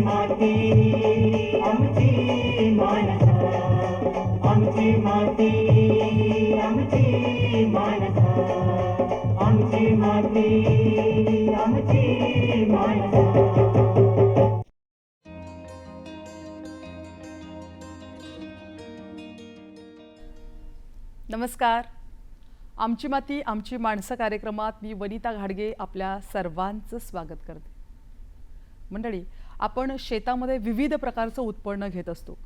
माती आमची मानसा आमची माती आमची मानसा आमची माती आमची मानसा. नमस्कार. आमची माती आमची माणसं कार्यक्रमात मी वनिता घाडगे आपल्या सर्वांचं स्वागत करते. मंडळी आपण शेतामध्ये विविध प्रकारचं उत्पन्न घेत असतो.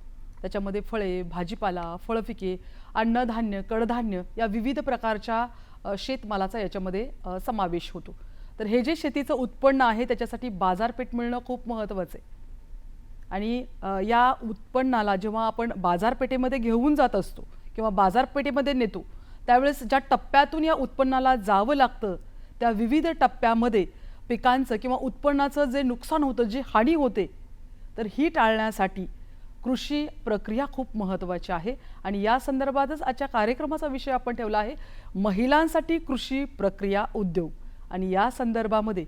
त्याच्यामध्ये फळे भाजीपाला फळपिके अन्नधान्य कडधान्य या विविध प्रकारच्या शेतमालाचा याच्यामध्ये समावेश होतो. तर हे जे शेतीचं उत्पन्न आहे त्याच्यासाठी बाजारपेठ मिळणं खूप महत्त्वाचं आहे. आणि या उत्पन्नाला जेव्हा आपण बाजारपेठेमध्ये घेऊन जात असतो किंवा बाजारपेठेमध्ये नेतो त्यावेळेस ज्या टप्प्यातून या उत्पन्नाला जावं लागतं त्या विविध टप्प्यामध्ये पिकांचं किंवा उत्पन्नाचं जे नुकसान होतं जी हानी होते तर ही टाळण्यासाठी कृषी प्रक्रिया खूप महत्त्वाची आहे. आणि या संदर्भातच आजच्या कार्यक्रमाचा विषय आपण ठेवला आहे महिलांसाठी कृषी प्रक्रिया उद्योग. आणि या संदर्भामध्ये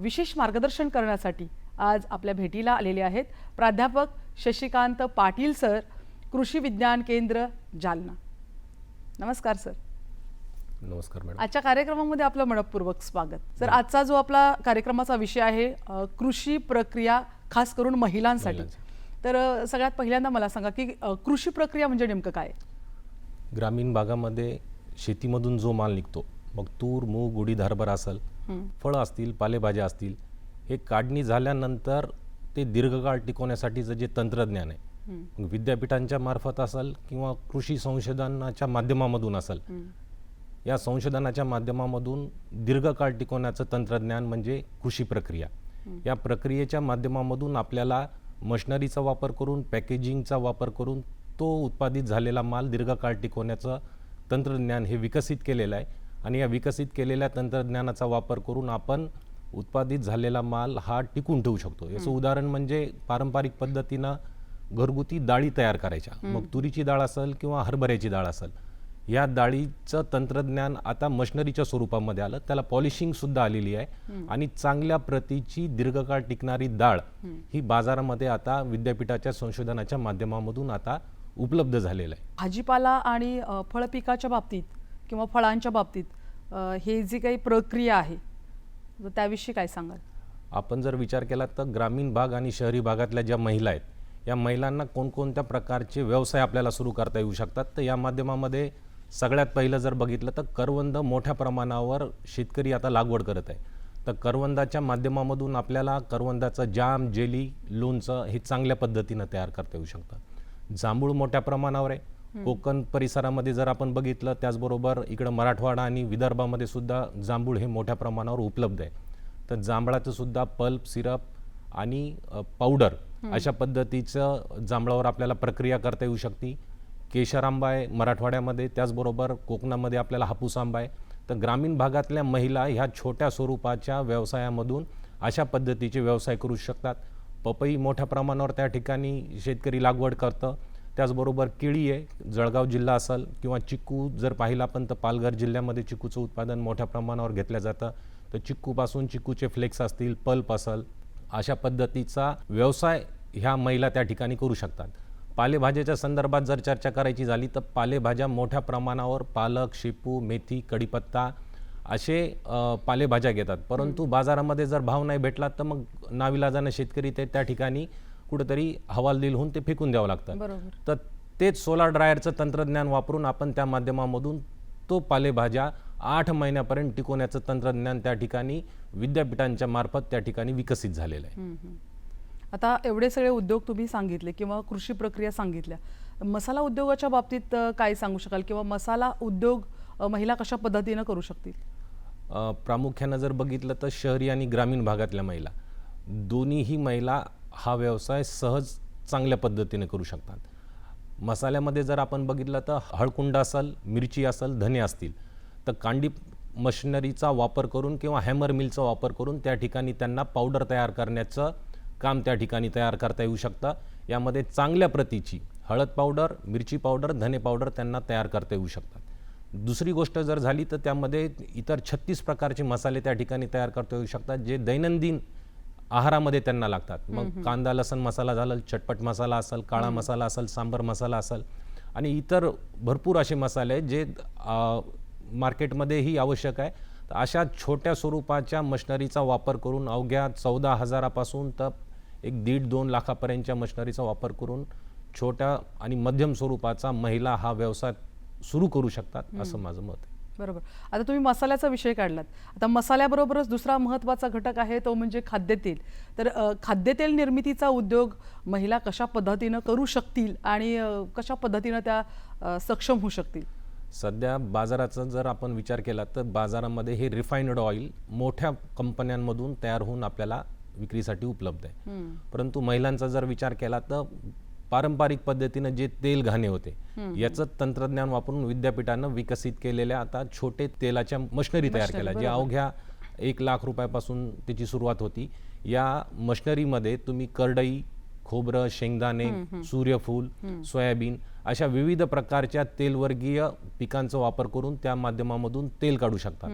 विशेष मार्गदर्शन करण्यासाठी आज आपल्या भेटीला आलेले आहेत प्राध्यापक शशिकांत पाटील सर कृषी विज्ञान केंद्र जालना. नमस्कार सर. नमस्कार मॅडम. आजच्या कार्यक्रमामध्ये आपलं मनपूर्वक स्वागत. सर आजचा जो आपला कार्यक्रमाचा विषय आहे कृषी प्रक्रिया खास करून महिलांसाठी. तर सगळ्यात पहिल्यांदा मला सांगा की कृषी प्रक्रिया म्हणजे नेमकं काय? ग्रामीण भागामध्ये शेतीमधून जो माल निघतो मग तूर मूग उडीद हरभरा असेल फळं असतील पालेभाज्या असतील हे काढणी झाल्यानंतर ते दीर्घकाळ टिकवण्यासाठीचं जे तंत्रज्ञान आहे विद्यापीठांच्या मार्फत असेल किंवा कृषी संशोधनाच्या माध्यमामधून असेल या संशोधनाच्या माध्यमामधून दीर्घकाळ टिकवण्याचं तंत्रज्ञान म्हणजे कृषी प्रक्रिया. या प्रक्रियेच्या माध्यमामधून आपल्याला मशिनरीचा वापर करून पॅकेजिंगचा वापर करून तो उत्पादित झालेला माल दीर्घकाळ टिकवण्याचं तंत्रज्ञान हे विकसित केलेलं आहे. आणि या विकसित केलेल्या तंत्रज्ञानाचा वापर करून आपण उत्पादित झालेला माल हा टिकून ठेवू शकतो. याचं उदाहरण म्हणजे पारंपरिक पद्धतीनं घरगुती डाळी तयार करायच्या. मग तुरीची डाळ असेल किंवा हरभऱ्याची डाळ असेल. या डाळीचं तंत्रज्ञान आता मशिनरीच्या स्वरूपामध्ये आलं. त्याला पॉलिशिंग सुद्धा आलेली आहे. आणि चांगल्या प्रतीची दीर्घकाळ टिकणारी डाळ ही बाजारामध्ये आता विद्यापीठाच्या संशोधनाच्या माध्यमामधून आता उपलब्ध झालेलं आहे. भाजीपाला आणि अ, फळपिकाच्या बाबतीत किंवा फळांच्या बाबतीत हे जी काही प्रक्रिया आहे त्याविषयी काय सांगाल? आपण जर विचार केला तर ग्रामीण भाग आणि शहरी भागातल्या ज्या महिला आहेत या महिलांना कोणकोणत्या प्रकारचे व्यवसाय आपल्याला सुरू करता येऊ शकतात? तर या माध्यमामध्ये सगळ्यात पहिलं जर बघितलं तर करवंद मोठ्या प्रमाणावर शेतकरी आता लागवड करत आहे. तर करवंदाच्या माध्यमामधून आपल्याला करवंदाचं जाम जेली लोणचं हे चांगल्या पद्धतीनं तयार करता येऊ शकतं. जांभूळ मोठ्या प्रमाणावर आहे. कोकण परिसरामध्ये जर आपण बघितलं त्याचबरोबर इकडं मराठवाडा आणि विदर्भामध्ये सुद्धा जांभूळ हे मोठ्या प्रमाणावर उपलब्ध आहे. तर जांभळाचं सुद्धा पल्प सिरप आणि पावडर अशा पद्धतीचं जांभळावर आपल्याला प्रक्रिया करता येऊ शकते. केशर आंबा आहे मराठवाड्यामध्ये त्याचबरोबर कोकणामध्ये आपल्याला हापूस आंबा आहे तर ग्रामीण भागातल्या महिला ह्या छोट्या स्वरूपाच्या व्यवसायामधून अशा पद्धतीचे व्यवसाय करू शकतात. पपई मोठ्या प्रमाणावर त्या ठिकाणी शेतकरी लागवड करतं. त्याचबरोबर केळी आहे जळगाव जिल्हा असेल किंवा चिक्कू जर पाहिलं आपण तर पालघर जिल्ह्यामध्ये चिक्कूचं उत्पादन मोठ्या प्रमाणावर घेतलं जातं. तर चिक्कूपासून चिक्कूचे फ्लेक्स असतील पल्प असेल अशा पद्धतीचा व्यवसाय ह्या महिला त्या ठिकाणी करू शकतात. पालेभाज्याच्या संदर्भात जर चर्चा करायची झाली तर पालेभाज्या मोठ्या प्रमाणावर पालक शेपू मेथी कढीपत्ता असे पालेभाज्या घेतात. परंतु बाजारामध्ये जर भाव नाही भेटला तर मग नाविलाजानं शेतकरी ते त्या ठिकाणी कुठेतरी हवालदिल होऊन ते फेकून द्यावं लागतं. तर तेच सोलार ड्रायरचं तंत्रज्ञान वापरून आपण त्या माध्यमामधून तो पालेभाज्या आठ महिन्यापर्यंत टिकवण्याचं तंत्रज्ञान त्या ठिकाणी विद्यापीठांच्या मार्फत त्या ठिकाणी विकसित झालेलं आहे. आता एवढे सगळे उद्योग तुम्ही सांगितले किंवा कृषी प्रक्रिया सांगितल्या मसाला उद्योगाच्या बाबतीत काय सांगू शकाल? किंवा मसाला उद्योग महिला कशा पद्धतीनं करू शकतील? प्रामुख्यानं जर बघितलं तर शहरी आणि ग्रामीण भागातल्या महिला दोन्हीही महिला हा व्यवसाय सहज चांगल्या पद्धतीने करू शकतात. मसाल्यामध्ये जर आपण बघितलं तर हळकुंड असेल मिरची असेल धने असतील तर कांडी मशिनरीचा वापर करून किंवा हॅमर मिलचा वापर करून त्या ठिकाणी त्यांना पावडर तयार करण्याचं काम त्या ठिकाणी तयार करता येऊ शकतं. यामध्ये चांगल्या प्रतीची हळद पावडर मिरची पावडर धने पावडर त्यांना तयार करता येऊ शकतात. दुसरी गोष्ट जर झाली तर त्यामध्ये इतर छत्तीस प्रकारचे मसाले त्या ठिकाणी तयार करता येऊ शकतात जे दैनंदिन आहारामध्ये त्यांना लागतात. मग कांदा लसण मसाला झाला चटपट मसाला असेल काळा मसाला असेल सांबर मसाला असेल आणि इतर भरपूर असे मसाले जे मार्केटमध्येही आवश्यक आहे. तर अशा छोट्या स्वरूपाच्या मशिनरीचा वापर करून अवघ्या चौदा हजारापासून तर एक दीड दोन लाखापर्यंतच्या मशिनरीचा वापर करून छोट्या आणि मध्यम स्वरूपाचा महिला हा व्यवसाय सुरू करू शकतात असं माझं मत आहे. बरोबर. आता तुम्ही मसाल्याचा विषय काढलात. आता मसाल्याबरोबरच दुसरा महत्त्वाचा घटक आहे तो म्हणजे खाद्यतेल. तर खाद्यतेल निर्मितीचा उद्योग महिला कशा पद्धतीनं करू शकतील आणि कशा पद्धतीनं त्या सक्षम होऊ शकतील? सध्या बाजाराचा जर आपण विचार केला तर बाजारामध्ये हे रिफाईन्ड ऑइल मोठ्या कंपन्यांमधून तयार होऊन आपल्याला विक्रीसाठी उपलब्ध आहे. परंतु महिलांचा जर विचार केला तर पारंपरिक पद्धतीनं जे तेल घाणे होते याचं तंत्रज्ञान वापरून विद्यापीठानं विकसित केलेल्या आता छोटे तेलाच्या मशिनरी तयार केल्या ज्या अवघ्या एक लाख रुपयापासून त्याची सुरुवात होती. या मशिनरीमध्ये तुम्ही करडई खोबरं शेंगदाणे सूर्यफूल सोयाबीन अशा विविध प्रकारच्या तेलवर्गीय पिकांचा वापर करून त्या माध्यमामधून तेल काढू शकतात.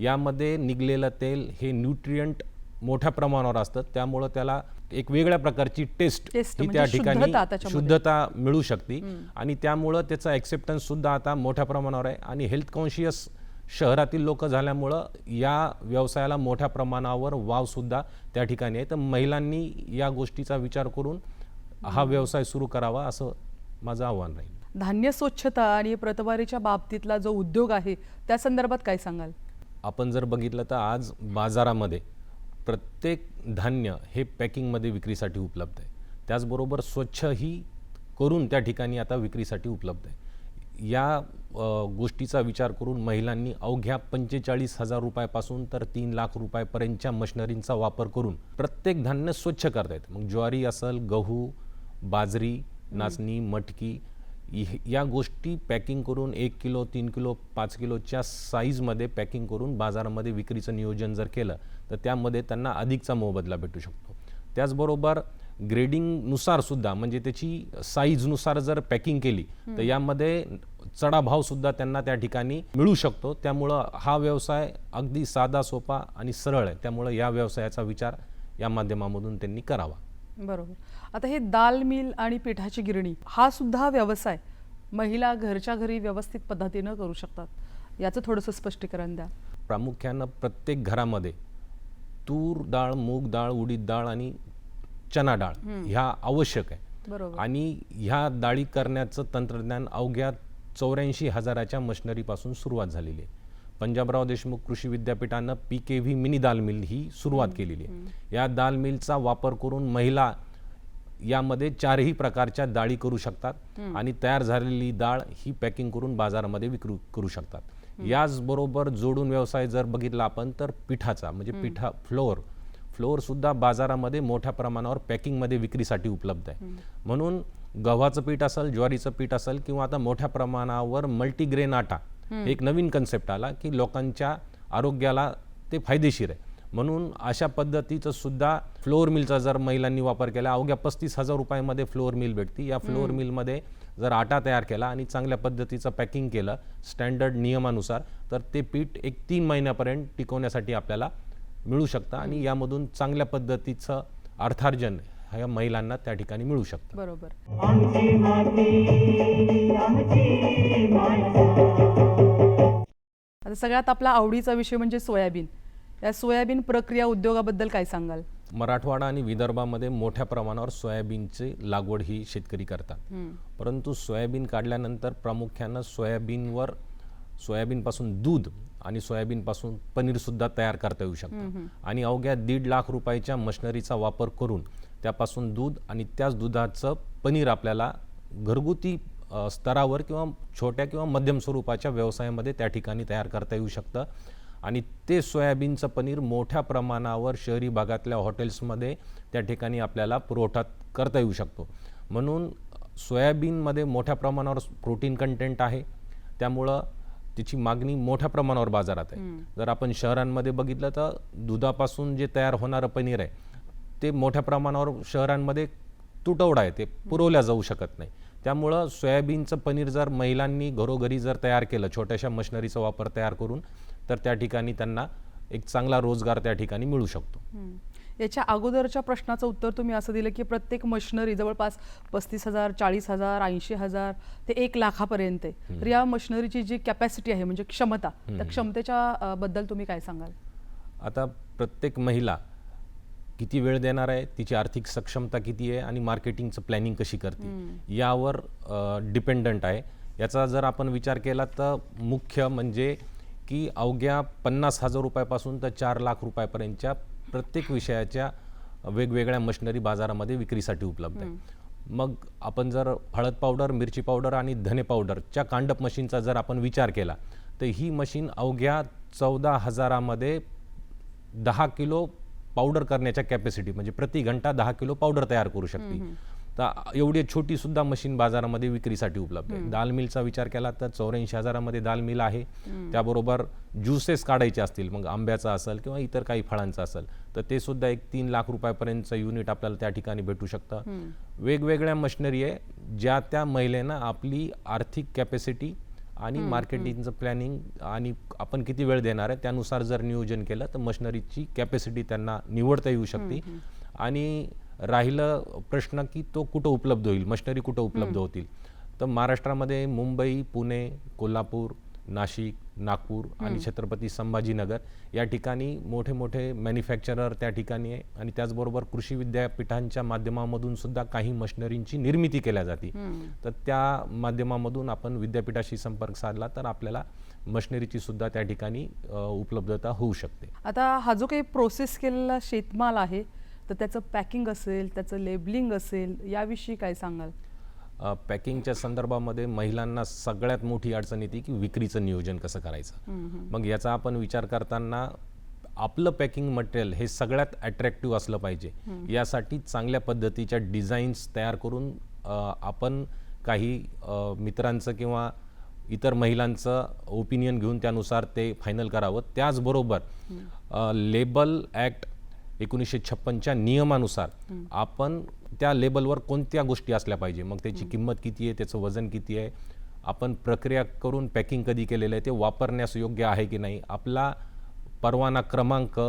यामध्ये निघलेलं तेल हे न्यूट्रियंट मोठ्या प्रमाणावर असतं त्यामुळं त्याला एक वेगळ्या प्रकारची टेस्ट ही म्हणजे त्या ठिकाणी शुद्धता मिळू शकते. आणि त्यामुळं त्याचा ॲक्सेप्टन्स सुद्धा आता मोठ्या प्रमाणावर आहे. आणि हेल्थ कॉन्शियस शहरातील लोक झाल्यामुळं या व्यवसायाला मोठ्या प्रमाणावर वाव सुद्धा त्या ठिकाणी आहे. तर महिलांनी या गोष्टीचा विचार करून हा व्यवसाय सुरू करावा असं माझं आव्हान राहील. धान्य स्वच्छता आणि प्रतवारीच्या बाबतीतला जो उद्योग आहे त्या संदर्भात काय सांगाल? आपण जर बघितलं तर आज बाजारामध्ये प्रत्येक धान्य हे पॅकिंगमध्ये विक्रीसाठी उपलब्ध आहे. त्याचबरोबर स्वच्छही करून त्या ठिकाणी आता विक्रीसाठी उपलब्ध आहे. या गोष्टीचा विचार करून महिलांनी अवघ्या पंचेचाळीस हजार रुपयापासून तर तीन लाख रुपयापर्यंतच्या मशिनरींचा वापर करून प्रत्येक धान्य स्वच्छ करता येतं. मग ज्वारी असेल गहू बाजरी नाचणी मटकी या गोष्टी पॅकिंग करून एक किलो तीन किलो पाच किलोच्या साईजमध्ये पॅकिंग करून बाजारामध्ये विक्रीचं नियोजन जर केलं तर त्यामध्ये त्यांना अधिकचा मोबदला भेटू शकतो. त्याचबरोबर ग्रेडिंगनुसार सुद्धा म्हणजे त्याची साईजनुसार जर पॅकिंग केली तर यामध्ये चढा भाव सुद्धा त्यांना त्या ठिकाणी मिळू शकतो. त्यामुळं हा व्यवसाय अगदी साधा सोपा आणि सरळ आहे. त्यामुळं या व्यवसायाचा विचार या माध्यमामधून त्यांनी करावा. बरोबर. आता हे दाल मिल आणि पिठाची गिरणी हा सुद्धा व्यवसाय महिला घरच्या घरी व्यवस्थित पद्धतीनं करू शकतात. याचं थोडंसं स्पष्टीकरण द्या. प्रामुख्यानं प्रत्येक घरामध्ये तूर डाळ मूग डाळ उडीद डाळ आणि चना डाळ ह्या आवश्यक आहे. बरोबर. आणि ह्या डाळी करण्याचं तंत्रज्ञान अवघ्या चौऱ्याऐंशी हजाराच्या मशिनरीपासून सुरुवात झालेली आहे. पंजाबराव देशमुख कृषी विद्यापीठानं P K V mini dal mill ही सुरुवात केलेली आहे. या दाल मिलचा वापर करून महिला यामध्ये चारही प्रकारच्या डाळी करू शकतात आणि तयार झालेली डाळ ही पॅकिंग करून बाजारामध्ये विक्रू करू शकतात. याचबरोबर जोडून व्यवसाय जर बघितला आपण तर पिठाचा म्हणजे पिठा फ्लोअर फ्लोअर सुद्धा बाजारामध्ये मोठ्या प्रमाणावर पॅकिंगमध्ये विक्रीसाठी उपलब्ध आहे. म्हणून गव्हाचं पीठ असेल ज्वारीचं पीठ असेल किंवा आता मोठ्या प्रमाणावर मल्टीग्रेन आटा एक नवीन कन्सेप्ट आला की लोकांच्या आरोग्याला ते फायदेशीर आहे. म्हणून अशा पद्धतीचं सुद्धा फ्लोअर मिलचा जर महिलांनी वापर केला अवघ्या पस्तीस हजार रुपयामध्ये फ्लोअर मिल भेटते. या फ्लोअर मिलमध्ये जर आटा तयार केला आणि चांगल्या पद्धतीचं पॅकिंग केलं स्टँडर्ड नियमानुसार तर ते पीठ एक तीन महिन्यापर्यंत टिकवण्यासाठी आपल्याला मिळू शकतं आणि यामधून चांगल्या पद्धतीचं अर्थार्जन ह्या महिलांना त्या ठिकाणी मिळू शकतं. बरोबर. आता सगळ्यात आपला आवडीचा विषय म्हणजे सोयाबीन. या सोयाबीन प्रक्रिया उद्योगाबद्दल काय सांगाल? मराठवाडा आणि विदर्भामध्ये मोठ्या प्रमाणावर सोयाबीनची लागवड ही शेतकरी करतात. परंतु सोयाबीन काढल्यानंतर प्रामुख्यानं सोयाबीनवर सोयाबीनपासून दूध आणि सोयाबीनपासून पनीरसुद्धा तयार करता येऊ शकतं. आणि अवघ्या दीड लाख रुपयाच्या मशिनरीचा वापर करून त्यापासून दूध आणि त्याच दुधाचं पनीर आपल्याला घरगुती स्तरावर किंवा छोट्या किंवा मध्यम स्वरूपाच्या व्यवसायामध्ये त्या ठिकाणी तयार करता येऊ शकतं. आणि ते सोयाबीनचं पनीर मोठ्या प्रमाणावर शहरी भागातल्या हॉटेल्समध्ये त्या ठिकाणी आपल्याला पुरवठा करता येऊ शकतो. म्हणून सोयाबीनमध्ये मोठ्या प्रमाणावर प्रोटीन कंटेंट आहे. त्यामुळं त्याची मागणी मोठ्या प्रमाणावर बाजारात आहे. जर आपण शहरांमध्ये बघितलं तर दुधापासून जे तयार होणारं पनीर आहे ते मोठ्या प्रमाणावर शहरांमध्ये तुटवडा आहे. ते पुरवल्या जाऊ शकत नाही. त्यामुळं सोयाबीनचं पनीर जर महिलांनी घरोघरी जर तयार केलं छोट्याशा मशिनरीचा वापर तयार करून तर त्या ठिकाणी त्यांना एक चांगला रोजगार त्या ठिकाणी मिळू शकतो. याच्या अगोदरच्या प्रश्नाचं उत्तर तुम्ही असं दिलं की प्रत्येक मशिनरी जवळपास पस्तीस हजार चाळीस हजार ऐंशी हजार ते एक लाखापर्यंत आहे. तर या मशिनरीची जी कॅपॅसिटी आहे म्हणजे क्षमता त्या क्षमतेच्या बद्दल तुम्ही काय सांगाल? आता प्रत्येक महिला किती वेळ देणार आहे तिची आर्थिक सक्षमता किती आहे आणि मार्केटिंगचं प्लॅनिंग कशी करते यावर डिपेंडंट आहे. याचा जर आपण विचार केला तर मुख्य म्हणजे की अवघ्या पन्नास हजार रुपयापासून तर चार लाख रुपयापर्यंतच्या प्रत्येक विषयाच्या वेगवेगळ्या मशिनरी बाजारामध्ये विक्रीसाठी उपलब्ध आहे. मग आपण जर हळद पावडर मिरची पावडर आणि धने पावडरच्या कांडप मशीनचा जर आपण विचार केला तर ही मशीन अवघ्या चौदा हजारामध्ये दहा किलो पावडर करण्याच्या कॅपॅसिटी म्हणजे प्रति घंटा दहा किलो पावडर तयार करू शकते. तर एवढी छोटी सुद्धा मशीन बाजारामध्ये विक्रीसाठी उपलब्ध आहे. दाल मिलचा विचार केला तर चौऱ्याऐंशी हजारामध्ये दाल मिल आहे. त्याबरोबर ज्युसेस काढायचे असतील मग आंब्याचा असेल किंवा इतर काही फळांचा असेल तर ते सुद्धा एक तीन लाख रुपयापर्यंतचं युनिट आपल्याला त्या ठिकाणी भेटू शकतं. वेगवेगळ्या मशिनरी आहे ज्या त्या महिलेनं आपली आर्थिक कॅपॅसिटी आणि मार्केटिंगचं प्लॅनिंग आणि आपण किती वेळ देणार आहे त्यानुसार जर नियोजन केलं तर मशिनरीची कॅपॅसिटी त्यांना निवडता येऊ शकते. आणि राहिलं प्रश्न की तो कुठं उपलब्ध होईल? मशिनरी कुठं उपलब्ध होतील? तर महाराष्ट्रामध्ये मुंबई पुणे कोल्हापूर नाशिक नागपूर आणि छत्रपती संभाजीनगर या ठिकाणी मोठे मोठे मॅन्युफॅक्चरर त्या ठिकाणी आहे आणि त्याचबरोबर कृषी विद्यापीठांच्या माध्यमामधून सुद्धा काही मशिनरींची निर्मिती केल्या जाते. तर त्या माध्यमामधून आपण विद्यापीठाशी संपर्क साधला तर आपल्याला मशिनरीची सुद्धा त्या ठिकाणी उपलब्धता होऊ शकते. आता हा जो काही प्रोसेस केलेला शेतमाल आहे तर त्याचं पॅकिंग असेल त्याचं लेबलिंग असेल याविषयी काय सांगाल? पॅकिंगच्या संदर्भामध्ये महिलांना सगळ्यात मोठी अडचण येते की विक्रीचं नियोजन कसं करायचं. मग याचा आपण विचार करताना आपलं पॅकिंग मटेरियल हे सगळ्यात अट्रॅक्टिव्ह असलं पाहिजे. यासाठी चांगल्या पद्धतीच्या डिझाईन्स तयार करून आपण काही मित्रांचं किंवा इतर महिलांचं ओपिनियन घेऊन त्यानुसार ते फायनल करावं. त्याचबरोबर लेबल ॲक्ट एकोणीसशे छप्पनच्या नियमानुसार आपण त्या लेबलवर कोणत्या गोष्टी असल्या पाहिजे? मग त्याची किंमत किती आहे? त्याचं वजन किती आहे? आपण प्रक्रिया करून पॅकिंग कधी केलेलं आहे? ते वापरण्यास योग्य आहे की नाही? आपला परवाना क्रमांक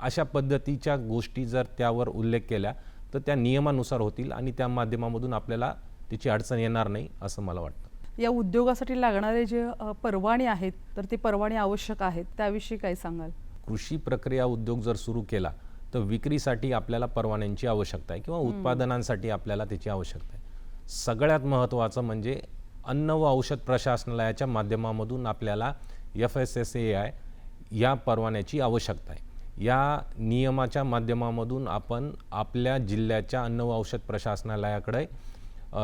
अशा पद्धतीच्या गोष्टी जर त्यावर उल्लेख केल्या तर त्या नियमानुसार होतील आणि त्या माध्यमामधून आपल्याला त्याची अडचण येणार नाही असं मला वाटतं. या उद्योगासाठी लागणारे जे परवाने आहेत तर ते परवाने आवश्यक आहेत. त्याविषयी काय सांगाल? कृषी प्रक्रिया उद्योग जर सुरू केला तर विक्रीसाठी आपल्याला परवान्यांची आवश्यकता आहे किंवा उत्पादनांसाठी आपल्याला त्याची आवश्यकता आहे. सगळ्यात महत्त्वाचं म्हणजे अन्न व औषध प्रशासनालयाच्या माध्यमामधून आपल्याला F S S A I या परवान्याची आवश्यकता आहे. या नियमाच्या माध्यमामधून आपण आपल्या जिल्ह्याच्या अन्न व औषध प्रशासनालयाकडे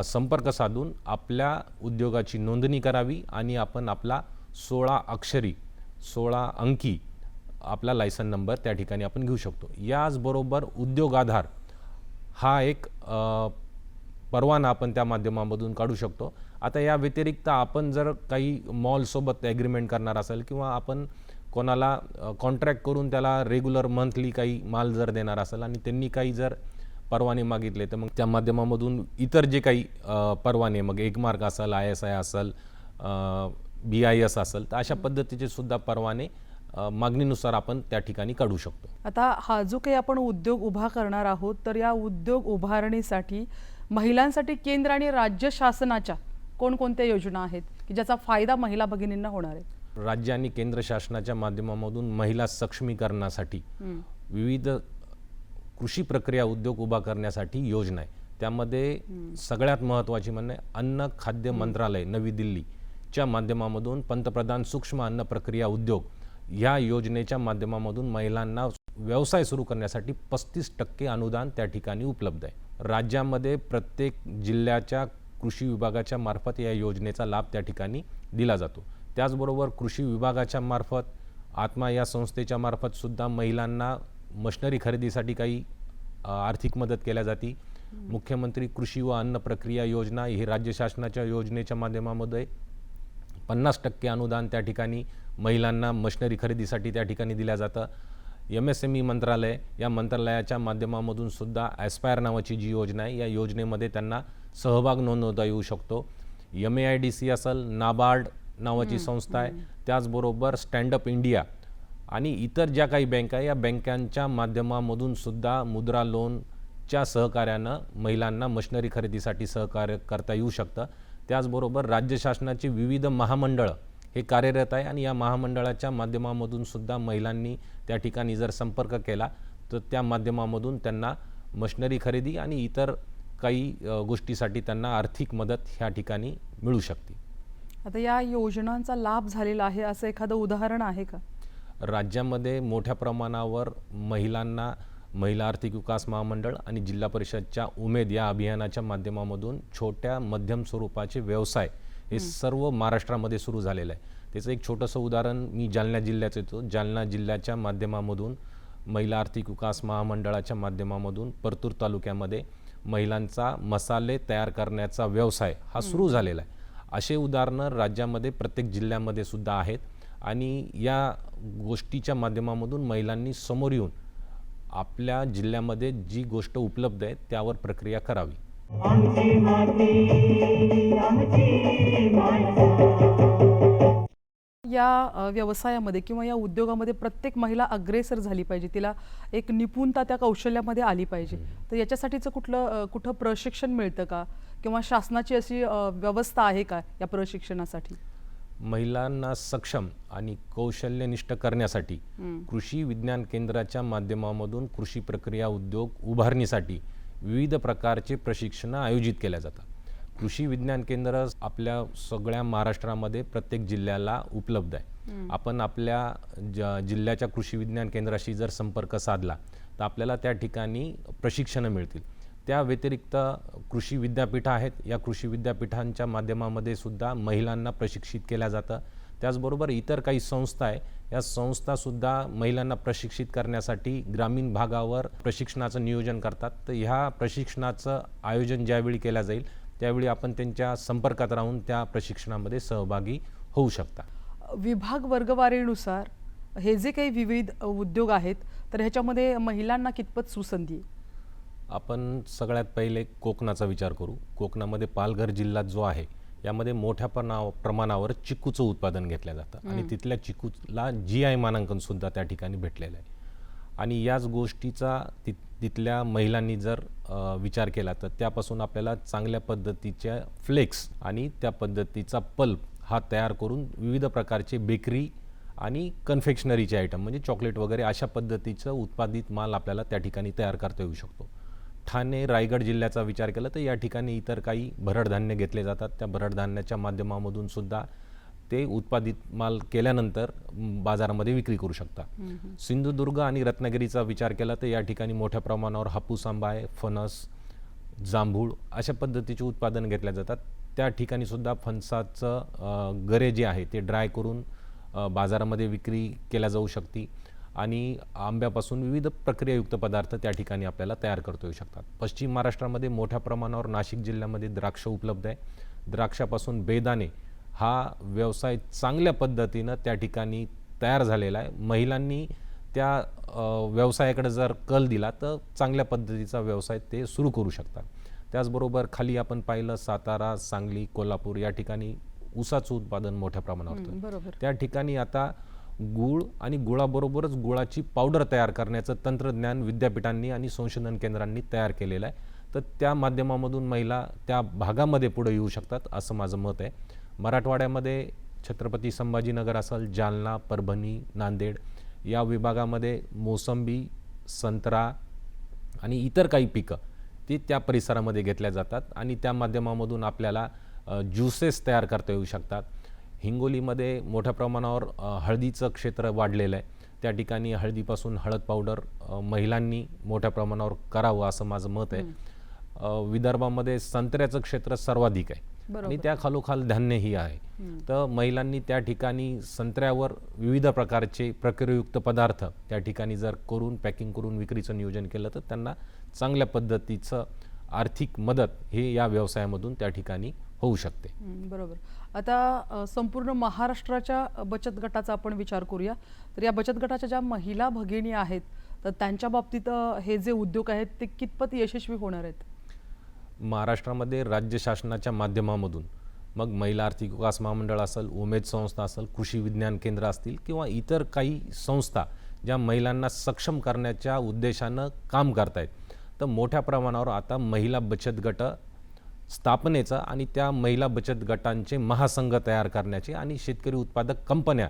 संपर्क साधून आपल्या उद्योगाची नोंदणी करावी आणि आपण आपला सोळा अक्षरी सोळा अंकी आपला लायसन नंबर त्या ठिकाणी आपण घेऊ शकतो. याचबरोबर उद्योग आधार हा एक परवाना आपण त्या माध्यमामधून काढू शकतो. आता या व्यतिरिक्त आपण जर काही मॉलसोबत ॲग्रीमेंट करणार असेल किंवा आपण कोणाला कॉन्ट्रॅक्ट करून त्याला रेग्युलर मंथली काही माल जर देणार असेल आणि त्यांनी काही जर परवाने मागितले तर मग त्या माध्यमामधून इतर जे काही परवाने मग एक मार्क असेल आय एस आय असेल बी आय एस असेल तर अशा पद्धतीचे सुद्धा परवाने मागणीनुसार आपण त्या ठिकाणी काढू शकतो. आता हा जो काही आपण उद्योग उभा करणार आहोत तर या उद्योग उभारणीसाठी महिलांसाठी केंद्र आणि राज्य शासनाच्या कोणकोणत्या योजना आहेत की ज्याचा फायदा महिला भगिनींना होणार आहे? राज्य आणि केंद्र शासनाच्या माध्यमामधून महिला सक्षमीकरणासाठी विविध कृषी प्रक्रिया उद्योग उभा करण्यासाठी योजना आहे. त्यामध्ये सगळ्यात महत्त्वाची म्हणजे अन्न खाद्य मंत्रालय नवी दिल्लीच्या माध्यमामधून पंतप्रधान सूक्ष्म अन्न प्रक्रिया उद्योग ह्या योजनेच्या माध्यमामधून महिलांना व्यवसाय सुरू करण्यासाठी पस्तीस टक्के अनुदान त्या ठिकाणी उपलब्ध आहे. राज्यामध्ये प्रत्येक जिल्ह्याच्या कृषी विभागाच्या मार्फत या योजनेचा लाभ त्या ठिकाणी दिला जातो. त्याचबरोबर कृषी विभागाच्या मार्फत आत्मा या संस्थेच्या मार्फत सुद्धा महिलांना मशिनरी खरेदीसाठी काही आर्थिक मदत केल्या जाते. मुख्यमंत्री कृषी व अन्न प्रक्रिया योजना ही राज्य शासनाच्या योजनेच्या माध्यमामध्ये पन्नास टक्के अनुदान त्या ठिकाणी महिलांना मशिनरी खरेदीसाठी त्या ठिकाणी दिल्या जातं. एम एस एम ई मंत्रालय या मंत्रालयाच्या माध्यमामधून सुद्धा ॲस्पायर नावाची जी योजना आहे या योजनेमध्ये त्यांना सहभाग नोंदवता येऊ शकतो. M A I D C असेल नाबार्ड नावाची संस्था आहे. त्याचबरोबर स्टँडअप इंडिया आणि इतर ज्या काही बँका आहे या बँकांच्या माध्यमामधून सुद्धा मुद्रा लोनच्या सहकार्यानं महिलांना मशिनरी खरेदीसाठी सहकार्य करता येऊ शकतं. त्याचबरोबर राज्य शासनाची विविध महामंडळं हे कार्यरत आहे आणि या महामंडळाच्या माध्यमामधून सुद्धा महिलांनी त्या ठिकाणी जर संपर्क केला तर त्या माध्यमामधून त्यांना मशिनरी खरेदी आणि इतर काही गोष्टीसाठी त्यांना आर्थिक मदत ह्या ठिकाणी मिळू शकते. आता या योजनांचा लाभ झालेला आहे असं एखादं उदाहरण आहे का? राज्यामध्ये मोठ्या प्रमाणावर महिलांना महिला आर्थिक विकास महामंडळ आणि जिल्हा परिषदच्या उमेद या अभियानाच्या माध्यमामधून छोट्या मध्यम स्वरूपाचे व्यवसाय हे सर्व महाराष्ट्रामध्ये सुरू झालेलं आहे. त्याचं एक छोटंसं उदाहरण मी जालना जिल्ह्याचं येतो. जालना जिल्ह्याच्या माध्यमामधून महिला आर्थिक विकास महामंडळाच्या माध्यमामधून परतूर तालुक्यामध्ये महिलांचा मसाले तयार करण्याचा व्यवसाय हा सुरू झालेला आहे. असे उदाहरणं राज्यामध्ये प्रत्येक जिल्ह्यामध्ये सुद्धा आहेत आणि या गोष्टीच्या माध्यमामधून महिलांनी समोर येऊन आपल्या जिल्ह्यामध्ये जी गोष्ट उपलब्ध आहे त्यावर प्रक्रिया करावी. आमची माती आमची माणसं. या व्यवसायामध्ये किंवा या उद्योगामध्ये प्रत्येक महिला अग्रेसर झाली पाहिजे. तिला एक निपुणता त्या कौशल्यामध्ये आली पाहिजे. तर याच्यासाठीचं कुठलं कुठं प्रशिक्षण मिळतं का? किंवा शासनाची अशी व्यवस्था आहे का या प्रशिक्षणासाठी? महिलांना सक्षम आणि कौशल्यनिष्ठ करण्यासाठी कृषी विज्ञान केंद्राच्या माध्यमामधून कृषी प्रक्रिया उद्योग उभारणीसाठी विविध प्रकारचे प्रशिक्षणं आयोजित केल्या जातात. कृषी विज्ञान केंद्र आपल्या सगळ्या महाराष्ट्रामध्ये प्रत्येक जिल्ह्याला उपलब्ध आहे. आपण आपल्या ज जिल्ह्याच्या कृषी विज्ञान केंद्राशी जर संपर्क साधला तर आपल्याला त्या ठिकाणी प्रशिक्षणं मिळतील. त्या व्यतिरिक्त कृषी विद्यापीठं आहेत. या कृषी विद्यापीठांच्या माध्यमामध्ये सुद्धा महिलांना प्रशिक्षित केल्या जातं. त्याचबरोबर इतर काही संस्था आहे. या संस्थासुद्धा महिलांना प्रशिक्षित करण्यासाठी ग्रामीण भागावर प्रशिक्षणाचं नियोजन करतात. तर ह्या प्रशिक्षणाचं आयोजन ज्यावेळी केलं जाईल त्यावेळी आपण त्यांच्या संपर्कात राहून त्या प्रशिक्षणामध्ये सहभागी होऊ शकता. विभाग वर्गवारीनुसार हे जे काही विविध उद्योग आहेत तर ह्याच्यामध्ये महिलांना कितपत सुसंधी आहे? आपण सगळ्यात पहिले कोकणाचा विचार करू. कोकणामध्ये पालघर जिल्हा जो आहे यामध्ये मोठ्या प्रना प्रमाणावर चिकूचं उत्पादन घेतलं जातं. आणि तिथल्या चिकूला जी आय मानांकन सुद्धा त्या ठिकाणी भेटलेलं आहे. आणि याच गोष्टीचा ति तिथल्या महिलांनी जर विचार केला तर त्यापासून आपल्याला चांगल्या पद्धतीच्या फ्लेक्स आणि त्या पद्धतीचा पल्प हा तयार करून विविध प्रकारचे बेकरी आणि कन्फेक्शनरीचे आयटम म्हणजे चॉकलेट वगैरे अशा पद्धतीचं उत्पादित माल आपल्याला त्या ठिकाणी तयार करता येऊ शकतो. ठाणे रायगड जिल्ह्याचा विचार केला तर या ठिकाणी इतर काही भरडधान्य घेतले जातात. त्या भरडधान्याच्या माध्यमामधून सुद्धा ते उत्पादित माल केल्यानंतर बाजारामध्ये विक्री करू शकतात. सिंधुदुर्ग आणि रत्नागिरीचा विचार केला तर या ठिकाणी मोठ्या प्रमाणावर हापूस आंबा आहे फणस जांभूळ अशा पद्धतीचे उत्पादन घेतल्या जातात. त्या ठिकाणी सुद्धा फणसाचं गरे जे आहे ते ड्राय करून बाजारामध्ये विक्री केल्या जाऊ शकते. आणि आंब्यापासून विविध प्रक्रियायुक्त पदार्थ त्या ठिकाणी आपल्याला तयार करता येऊ शकतात. पश्चिम महाराष्ट्रामध्ये मोठ्या प्रमाणावर नाशिक जिल्ह्यामध्ये द्राक्ष उपलब्ध आहे. द्राक्षापासून बेदाणे हा व्यवसाय चांगल्या पद्धतीनं त्या ठिकाणी तयार झालेला आहे. महिलांनी त्या व्यवसायाकडे जर कल दिला तर चांगल्या पद्धतीचा व्यवसाय ते सुरू करू शकतात. त्याचबरोबर खाली आपण पाहिलं सातारा सांगली कोल्हापूर या ठिकाणी ऊसाचं उत्पादन मोठ्या प्रमाणावर त्या ठिकाणी आता गुळ आणि गुळाबरोबरच गुळाची पावडर तयार करण्याचं तंत्रज्ञान विद्यापीठांनी आणि संशोधन केंद्रांनी तयार केलेलं आहे. तर त्या माध्यमामधून महिला त्या भागामध्ये पुढे येऊ शकतात असं माझं मत आहे. मराठवाड्यामध्ये छत्रपती संभाजीनगर असेल जालना परभणी नांदेड या विभागामध्ये मोसंबी संत्रा आणि इतर काही पिकं ती त्या परिसरामध्ये घेतल्या जातात आणि त्या माध्यमामधून आपल्याला ज्युसेस तयार करता येऊ शकतात. हिंगोलीमध्ये मोठ्या प्रमाणावर हळदीचं क्षेत्र वाढलेलं आहे. त्या ठिकाणी हळदीपासून हळद पावडर महिलांनी मोठ्या प्रमाणावर करावं असं माझं मत आहे. विदर्भामध्ये संत्र्याचं क्षेत्र सर्वाधिक आहे. आणि त्या खालोखाल धान्यही आहे. तर महिलांनी त्या ठिकाणी संत्र्यावर विविध प्रकारचे प्रक्रियायुक्त पदार्थ त्या ठिकाणी जर करून पॅकिंग करून विक्रीचं नियोजन केलं तर त्यांना चांगल्या पद्धतीचं आर्थिक मदत हे या व्यवसायामधून त्या ठिकाणी होऊ शकते. बरोबर. आता संपूर्ण महाराष्ट्राच्या बचत गटाचा आपण विचार करूया. तर या बचत गटाच्या ज्या महिला भगिनी आहेत तर त्यांच्या बाबतीत हे जे उद्योग आहेत ते कितपत यशस्वी होणार आहेत? महाराष्ट्रामध्ये राज्य शासनाच्या माध्यमामधून मग महिला आर्थिक विकास महामंडळ असेल उमेद संस्था असेल कृषी विज्ञान केंद्र असतील किंवा इतर काही संस्था ज्या महिलांना सक्षम करण्याच्या उद्देशानं काम करतायत. तर मोठ्या प्रमाणावर आता महिला बचत गट स्थापनेचं आणि त्या महिला बचत गटांचे महासंघ तयार करण्याचे आणि शेतकरी उत्पादक कंपन्या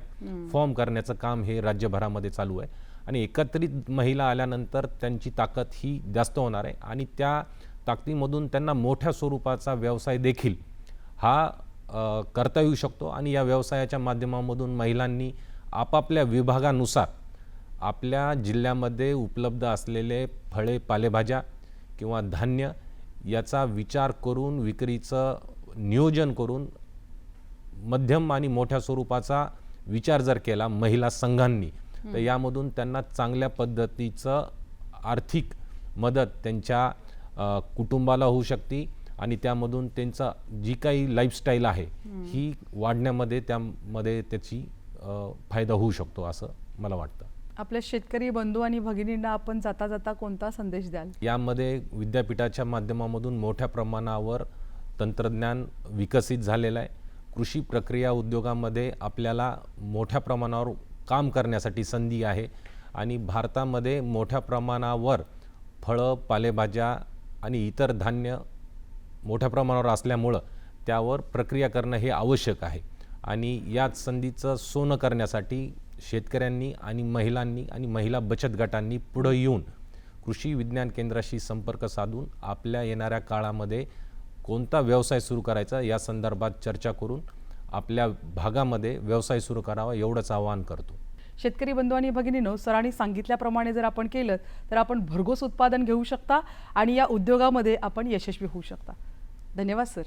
फॉर्म करण्याचं काम हे राज्यभरामध्ये चालू आहे. आणि एकत्रित महिला आल्यानंतर त्यांची ताकद ही जास्त होणार आहे आणि त्या ताकदीमधून त्यांना मोठ्या स्वरूपाचा व्यवसाय देखील हा करता येऊ शकतो. आणि या व्यवसायाच्या माध्यमामधून महिलांनी आपापल्या विभागानुसार आपल्या जिल्ह्यामध्ये उपलब्ध असलेले फळे पालेभाज्या किंवा धान्य याचा विचार करून विक्रीचं नियोजन करून मध्यम आणि मोठ्या स्वरूपाचा विचार जर केला महिला संघांनी तर यामधून त्यांना चांगल्या पद्धतीचं आर्थिक मदत त्यांच्या कुटुंबाला होऊ शकते आणि त्यामधून त्यांचा जी काही लाईफस्टाईल आहे ही वाढण्यामध्ये त्यामध्ये त्याची फायदा होऊ शकतो असं मला वाटतं. आपल्या शेतकरी बंधू आणि भगिनींना आपण जाता जाता कोणता संदेश द्याल? यामध्ये विद्यापीठाच्या माध्यमामधून मोठ्या प्रमाणावर तंत्रज्ञान विकसित झालेलं आहे. कृषी प्रक्रिया उद्योगामध्ये आपल्याला मोठ्या प्रमाणावर काम करण्यासाठी संधी आहे आणि भारतामध्ये मोठ्या प्रमाणावर फळं पालेभाज्या आणि इतर धान्य मोठ्या प्रमाणावर असल्यामुळं त्यावर प्रक्रिया करणं हे आवश्यक आहे. आणि याच संधीचं सोनं करण्यासाठी शेतकऱ्यांनी आणि महिलांनी आणि महिला बचत गटांनी पुढं येऊन कृषी विज्ञान केंद्राशी संपर्क साधून आपल्या येणाऱ्या काळामध्ये कोणता व्यवसाय सुरू करायचा या संदर्भात चर्चा करून आपल्या भागामध्ये व्यवसाय सुरू करावा एवढंच आवाहन करतो. शेतकरी बंधू आणि भगिनीनो सरांनी सांगितल्याप्रमाणे जर आपण केलं तर आपण भरघोस उत्पादन घेऊ शकता आणि या उद्योगामध्ये आपण यशस्वी होऊ शकता. धन्यवाद सर.